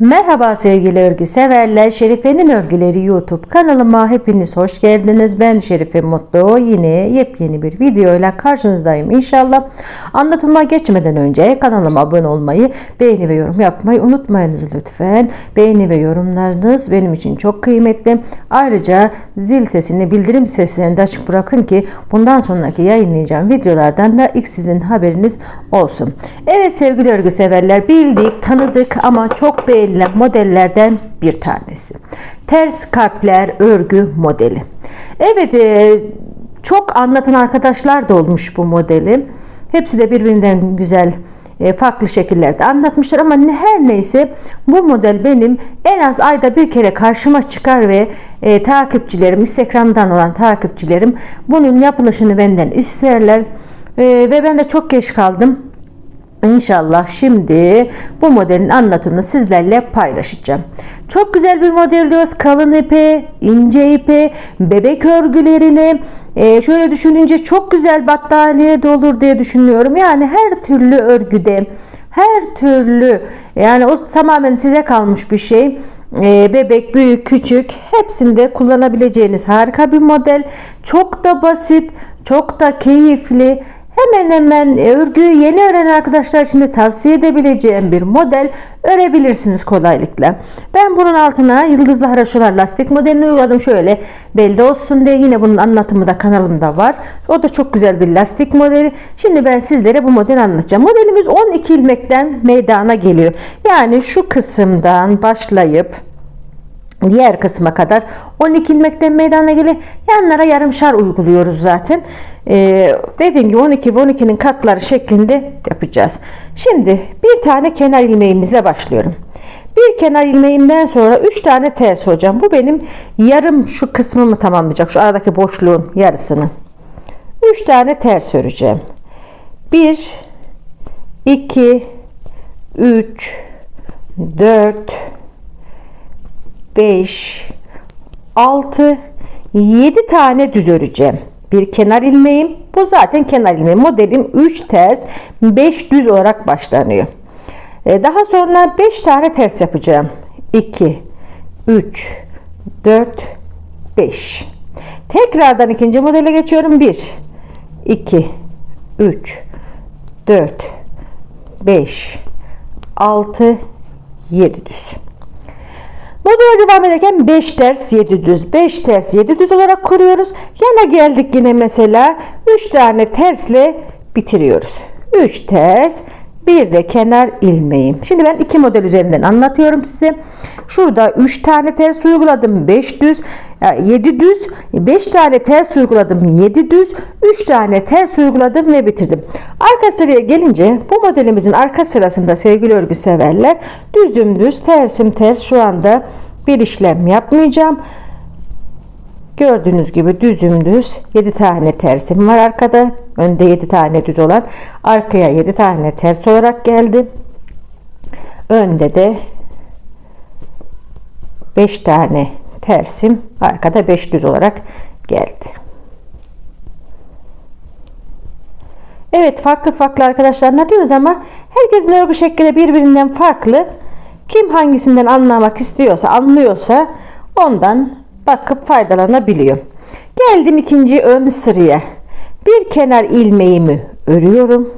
Merhaba sevgili örgü severler. Şerife'nin örgüleri YouTube kanalıma hepiniz hoş geldiniz. Ben Şerife Mutlu. Yine yepyeni bir videoyla karşınızdayım inşallah. Anlatıma geçmeden önce kanalıma abone olmayı, beğeni ve yorum yapmayı unutmayınız lütfen. Beğeni ve yorumlarınız benim için çok kıymetli. Ayrıca zil sesini, bildirim seslerini de açık bırakın ki bundan sonraki yayınlayacağım videolardan da ilk sizin haberiniz olsun. Evet sevgili örgü severler bildik, tanıdık ama çok beğenilen modellerden bir tanesi. Ters kalpler örgü modeli. Evet e, çok anlatan arkadaşlar da olmuş bu modeli. Hepsi de birbirinden güzel e, farklı şekillerde anlatmışlar ama her neyse bu model benim en az ayda bir kere karşıma çıkar ve e, takipçilerim Instagram'dan olan takipçilerim bunun yapılışını benden isterler E, ve ben de çok geç kaldım İnşallah şimdi bu modelin anlatımını sizlerle paylaşacağım. Çok güzel bir model diyoruz. Kalın ipe, ince ipe, bebek örgülerine. e, şöyle düşününce çok güzel battaniye de olur diye düşünüyorum. Yani her türlü örgüde, her türlü yani o tamamen size kalmış bir şey. E, bebek, büyük, küçük hepsinde kullanabileceğiniz harika bir model. Çok da basit, çok da keyifli. Hemen hemen örgüyü yeni öğrenen arkadaşlar için de tavsiye edebileceğim bir model örebilirsiniz kolaylıkla. Ben bunun altına yıldızlı haraşolar lastik modelini uyguladım şöyle belli olsun diye yine bunun anlatımı da kanalımda var. O da çok güzel bir lastik modeli. Şimdi ben sizlere bu modeli anlatacağım. Modelimiz 12 ilmekten meydana geliyor. Yani şu kısımdan başlayıp diğer kısma kadar 12 ilmekten meydana geliyor. Yanlara yarımşar uyguluyoruz zaten. Ee, dediğim gibi 12 ve 12'nin katları şeklinde yapacağız. Şimdi bir tane kenar ilmeğimizle başlıyorum. Bir kenar ilmeğimden sonra 3 tane ters hocam. Bu benim yarım şu kısmımı tamamlayacak. Şu aradaki boşluğun yarısını. 3 tane ters öreceğim. 1 2 3 4 5 6 7 tane düz öreceğim. Bir kenar ilmeğim. Bu zaten kenar ilmeğim. Modelim 3 ters 5 düz olarak başlanıyor. E, Daha sonra 5 tane ters yapacağım. 2 3 4 5 Tekrardan ikinci modele geçiyorum. 1 2 3 4 5 6 7 düz. Modele devam ederken 5 ters 7 düz 5 ters 7 düz olarak kuruyoruz. Yana geldik yine mesela 3 tane tersle bitiriyoruz. 3 ters bir de kenar ilmeğim. Şimdi ben iki model üzerinden anlatıyorum size. Şurada 3 tane ters uyguladım 5 düz 7 düz 5 tane ters uyguladım 7 düz 3 tane ters uyguladım ve bitirdim. Arka sıraya gelince bu modelimizin arka sırasında sevgili örgü severler düzüm düz tersim ters şu anda bir işlem yapmayacağım. Gördüğünüz gibi düzüm düz 7 tane tersim var arkada. Önde 7 tane düz olan arkaya 7 tane ters olarak geldi. Önde de 5 tane tersim arkada 5 düz olarak geldi. Evet farklı farklı arkadaşlar anlatıyoruz ama herkesin örgü şekli de birbirinden farklı. Kim hangisinden anlamak istiyorsa, anlıyorsa ondan bakıp faydalanabiliyor. Geldim ikinci ön sıraya. Bir kenar ilmeğimi örüyorum.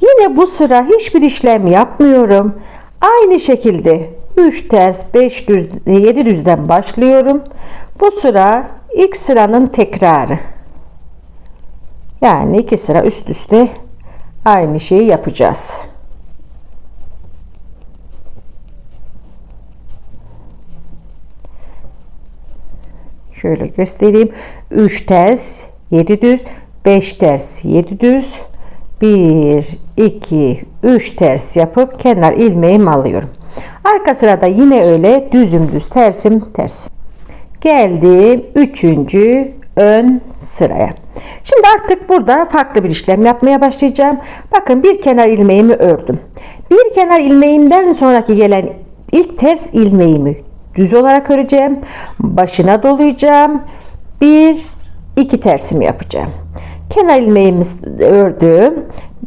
Yine bu sıra hiçbir işlem yapmıyorum. Aynı şekilde 3 ters 5 düz 7 düzden başlıyorum. Bu sıra ilk sıranın tekrarı. Yani iki sıra üst üste aynı şeyi yapacağız. Şöyle göstereyim. 3 ters, 7 düz, 5 ters, 7 düz. 1, 2, 3 ters yapıp kenar ilmeğimi alıyorum. Arka sırada yine öyle düzüm düz tersim ters. Geldim 3. ön sıraya. Şimdi artık burada farklı bir işlem yapmaya başlayacağım. Bakın bir kenar ilmeğimi ördüm. Bir kenar ilmeğimden sonraki gelen ilk ters ilmeğimi düz olarak öreceğim. Başına dolayacağım. Bir, iki tersimi yapacağım. Kenar ilmeğimi ördüm.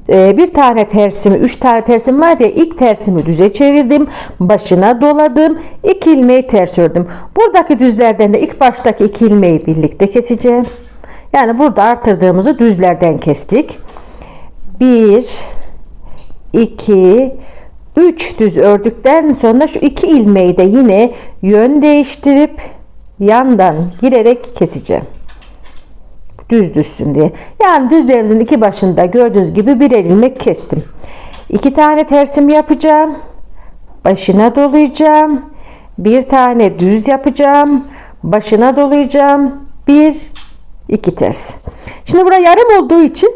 E, bir tane tersimi, üç tane tersim var diye ilk tersimi düze çevirdim. Başına doladım. iki ilmeği ters ördüm. Buradaki düzlerden de ilk baştaki iki ilmeği birlikte keseceğim. Yani burada artırdığımızı düzlerden kestik. 1 2 3 düz ördükten sonra şu iki ilmeği de yine yön değiştirip yandan girerek keseceğim. Düz düşsün diye. Yani düzlerimizin iki başında gördüğünüz gibi bir ilmek kestim. İki tane tersim yapacağım. Başına dolayacağım. Bir tane düz yapacağım. Başına dolayacağım. Bir, iki ters. Şimdi buraya yarım olduğu için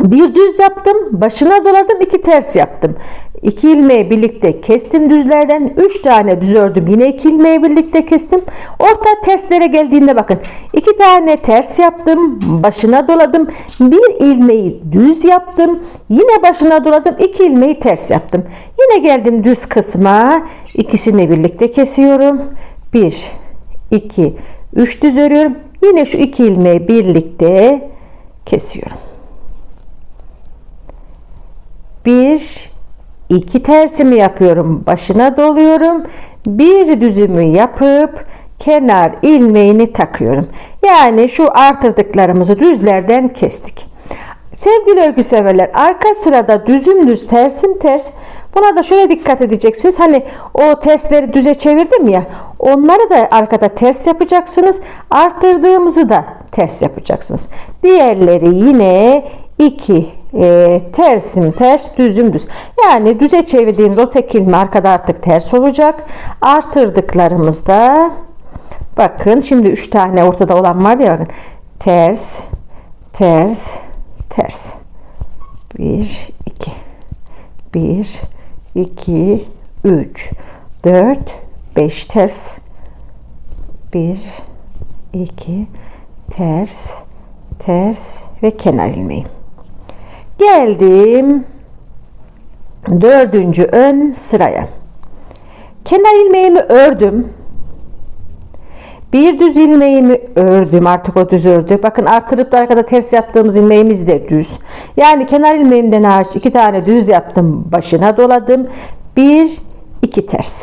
bir düz yaptım, başına doladım, iki ters yaptım. İki ilmeği birlikte kestim düzlerden. Üç tane düz ördüm. Yine iki ilmeği birlikte kestim. Orta terslere geldiğinde bakın. iki tane ters yaptım. Başına doladım. Bir ilmeği düz yaptım. Yine başına doladım. iki ilmeği ters yaptım. Yine geldim düz kısma. İkisini birlikte kesiyorum. Bir, iki, üç düz örüyorum. Yine şu iki ilmeği birlikte kesiyorum. Bir, iki tersimi yapıyorum. Başına doluyorum. Bir düzümü yapıp kenar ilmeğini takıyorum. Yani şu artırdıklarımızı düzlerden kestik. Sevgili örgü severler arka sırada düzüm düz tersim ters buna da şöyle dikkat edeceksiniz. Hani o tersleri düze çevirdim ya onları da arkada ters yapacaksınız. Arttırdığımızı da ters yapacaksınız. Diğerleri yine 2 e, tersim ters düzüm düz. Yani düze çevirdiğimiz o tek ilme arkada artık ters olacak. Artırdıklarımızda bakın şimdi 3 tane ortada olan var ya bakın. Ters ters ters. 1 2 1 2 3 4 5 ters 1 2 ters ters ve kenar ilmeği. Geldim dördüncü ön sıraya. Kenar ilmeğimi ördüm. Bir düz ilmeğimi ördüm. Artık o düz ördü. Bakın artırıp da arkada ters yaptığımız ilmeğimiz de düz. Yani kenar ilmeğimden hariç iki tane düz yaptım. Başına doladım. Bir, iki ters.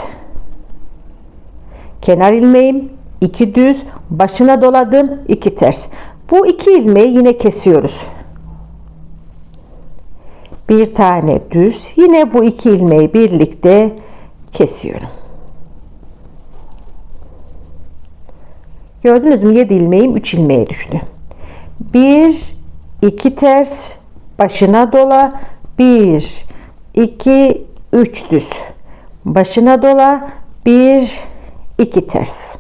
Kenar ilmeğim iki düz. Başına doladım. iki ters. Bu iki ilmeği yine kesiyoruz bir tane düz yine bu iki ilmeği birlikte kesiyorum. Gördünüz mü? 7 ilmeğim 3 ilmeğe düştü. 1 2 ters başına dola. 1 2 3 düz başına dola. 1 2 ters.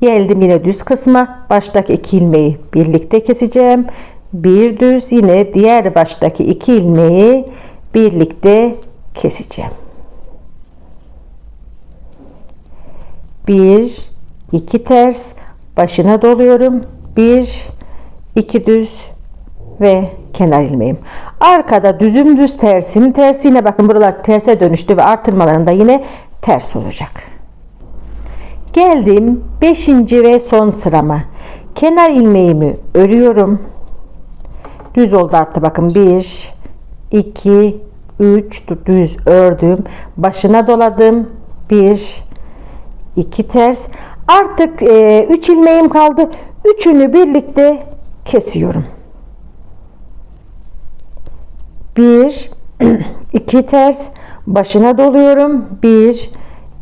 Geldim yine düz kısma. Baştaki iki ilmeği birlikte keseceğim bir düz yine diğer baştaki iki ilmeği birlikte keseceğim. Bir, iki ters başına doluyorum. Bir, iki düz ve kenar ilmeğim. Arkada düzüm düz tersim ters yine bakın buralar terse dönüştü ve artırmalarında yine ters olacak. Geldim 5. ve son sırama. Kenar ilmeğimi örüyorum düz oldu arttı bakın. 1 2 3 düz ördüm. Başına doladım. 1 2 ters. Artık 3 e, üç ilmeğim kaldı. Üçünü birlikte kesiyorum. 1 2 ters. Başına doluyorum. 1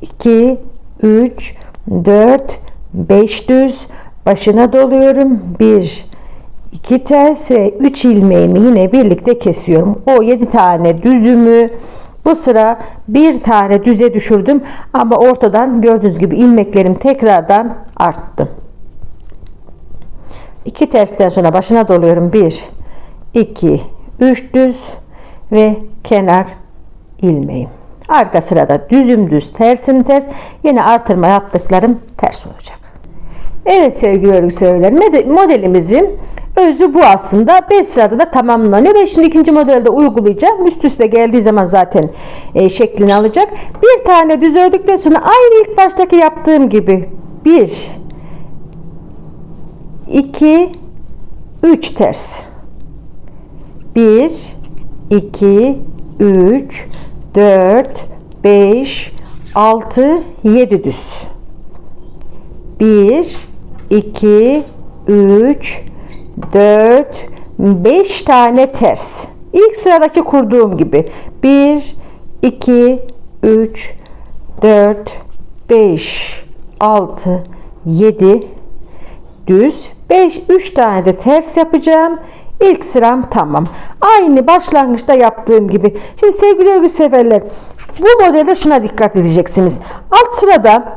2 3 4 5 düz. Başına doluyorum. 1 2 ters ve 3 ilmeğimi yine birlikte kesiyorum. O 7 tane düzümü bu sıra bir tane düze düşürdüm ama ortadan gördüğünüz gibi ilmeklerim tekrardan arttı. 2 tersten sonra başına doluyorum. 1 2 3 düz ve kenar ilmeğim. Arka sırada düzüm düz, tersim ters. Yine artırma yaptıklarım ters olacak. Evet sevgili örgü modelimizin Özü bu aslında 5 sırada da tamamlanıyor. Ben şimdi ikinci modelde uygulayacağım. Üst üste geldiği zaman zaten e, şeklini alacak. Bir tane düz ördükten sonra aynı ilk baştaki yaptığım gibi 1 2 3 ters 1 2 3 4 5 6 7 düz 1 2 3 4 5 tane ters İlk sıradaki kurduğum gibi 1 2 3 4 5 6 7 düz 5 3 tane de ters yapacağım İlk sıram tamam. Aynı başlangıçta yaptığım gibi. Şimdi sevgili örgü severler bu modelde şuna dikkat edeceksiniz. Alt sırada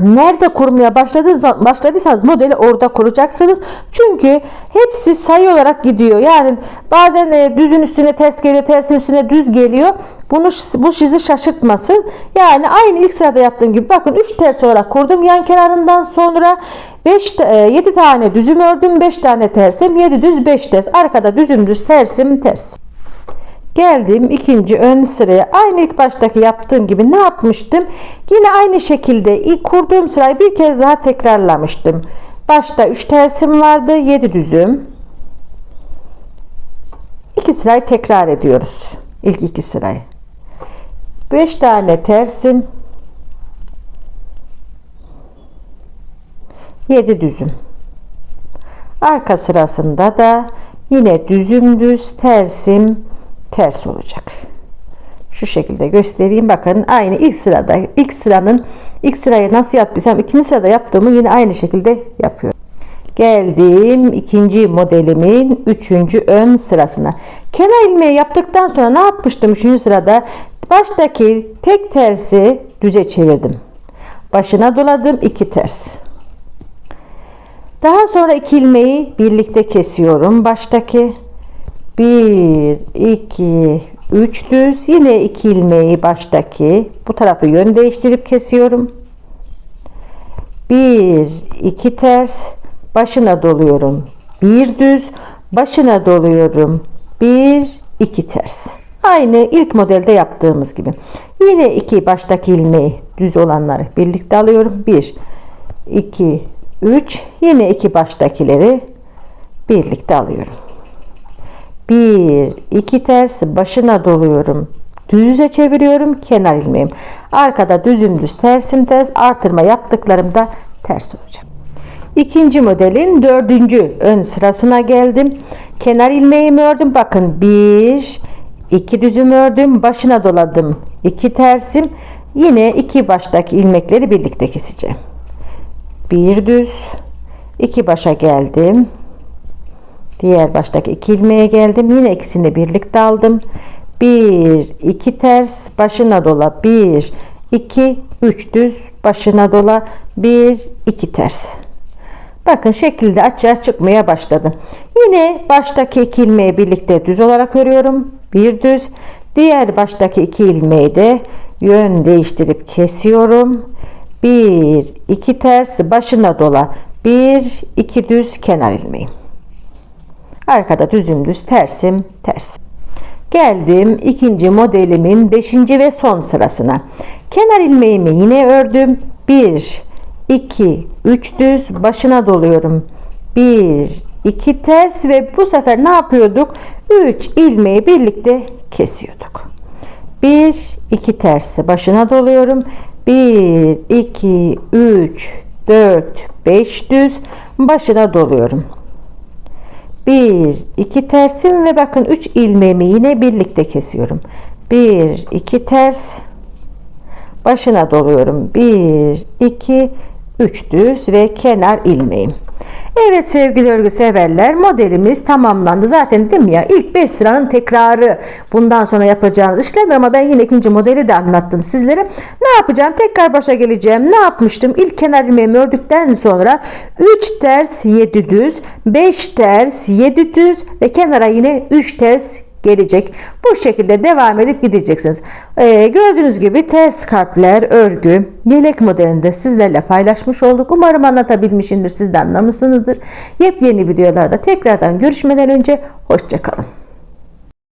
nerede kurmaya başladıysanız, başladıysanız modeli orada kuracaksınız. Çünkü hepsi sayı olarak gidiyor. Yani bazen e, düzün üstüne ters geliyor, tersin üstüne düz geliyor. Bunu bu sizi şaşırtmasın. Yani aynı ilk sırada yaptığım gibi bakın 3 ters olarak kurdum yan kenarından sonra 5 7 e, tane düzüm ördüm, 5 tane tersim, 7 düz 5 ters. Arkada düzüm düz tersim ters. Geldim ikinci ön sıraya. Aynı ilk baştaki yaptığım gibi ne yapmıştım? Yine aynı şekilde ilk kurduğum sırayı bir kez daha tekrarlamıştım. Başta 3 tersim vardı. 7 düzüm. 2 sırayı tekrar ediyoruz. İlk iki sırayı. 5 tane tersim. 7 düzüm. Arka sırasında da yine düzüm düz tersim ters olacak. Şu şekilde göstereyim. Bakın aynı ilk sırada ilk sıranın ilk sırayı nasıl yaptıysam ikinci sırada yaptığımı yine aynı şekilde yapıyorum. Geldim ikinci modelimin üçüncü ön sırasına. Kenar ilmeği yaptıktan sonra ne yapmıştım üçüncü sırada? Baştaki tek tersi düze çevirdim. Başına doladım iki ters. Daha sonra iki ilmeği birlikte kesiyorum. Baştaki 1 2 3 düz. Yine iki ilmeği baştaki bu tarafı yön değiştirip kesiyorum. 1 2 ters. Başına doluyorum. 1 düz. Başına doluyorum. 1 2 ters. Aynı ilk modelde yaptığımız gibi. Yine iki baştaki ilmeği düz olanları birlikte alıyorum. 1 2 3 yine iki baştakileri birlikte alıyorum 1 2 ters başına doluyorum. Düze çeviriyorum kenar ilmeğim. Arkada düzüm düz tersim ters artırma yaptıklarımda ters olacak. İkinci modelin dördüncü ön sırasına geldim. Kenar ilmeğimi ördüm. Bakın 1 2 düzüm ördüm. Başına doladım. 2 tersim. Yine iki baştaki ilmekleri birlikte keseceğim. Bir düz iki başa geldim Diğer baştaki iki ilmeğe geldim. Yine ikisini birlikte aldım. 1 2 ters başına dola 1 2 3 düz başına dola 1 2 ters. Bakın şekilde açığa çıkmaya başladı. Yine baştaki iki ilmeği birlikte düz olarak örüyorum. Bir düz. Diğer baştaki iki ilmeği de yön değiştirip kesiyorum. 1 2 ters başına dola 1 2 düz kenar ilmeği. Arkada düzüm düz tersim ters. Geldim ikinci modelimin beşinci ve son sırasına. Kenar ilmeğimi yine ördüm. 1 2 3 düz başına doluyorum. 1 2 ters ve bu sefer ne yapıyorduk? 3 ilmeği birlikte kesiyorduk. 1 2 tersi başına doluyorum. 1 2 3 4 5 düz başına doluyorum. 1 2 tersim ve bakın 3 ilmeğimi yine birlikte kesiyorum. 1 2 ters başına doluyorum. 1 2 3 düz ve kenar ilmeğim Evet sevgili örgü severler modelimiz tamamlandı. Zaten dedim ya ilk 5 sıranın tekrarı bundan sonra yapacağınız işlem ama ben yine ikinci modeli de anlattım sizlere. Ne yapacağım? Tekrar başa geleceğim. Ne yapmıştım? İlk kenar ilmeğimi ördükten sonra 3 ters 7 düz, 5 ters 7 düz ve kenara yine 3 ters gelecek. Bu şekilde devam edip gideceksiniz. Ee, gördüğünüz gibi ters kalpler, örgü, yelek modelinde sizlerle paylaşmış olduk. Umarım anlatabilmişimdir. Siz de anlamışsınızdır. Yepyeni videolarda tekrardan görüşmeden önce hoşçakalın.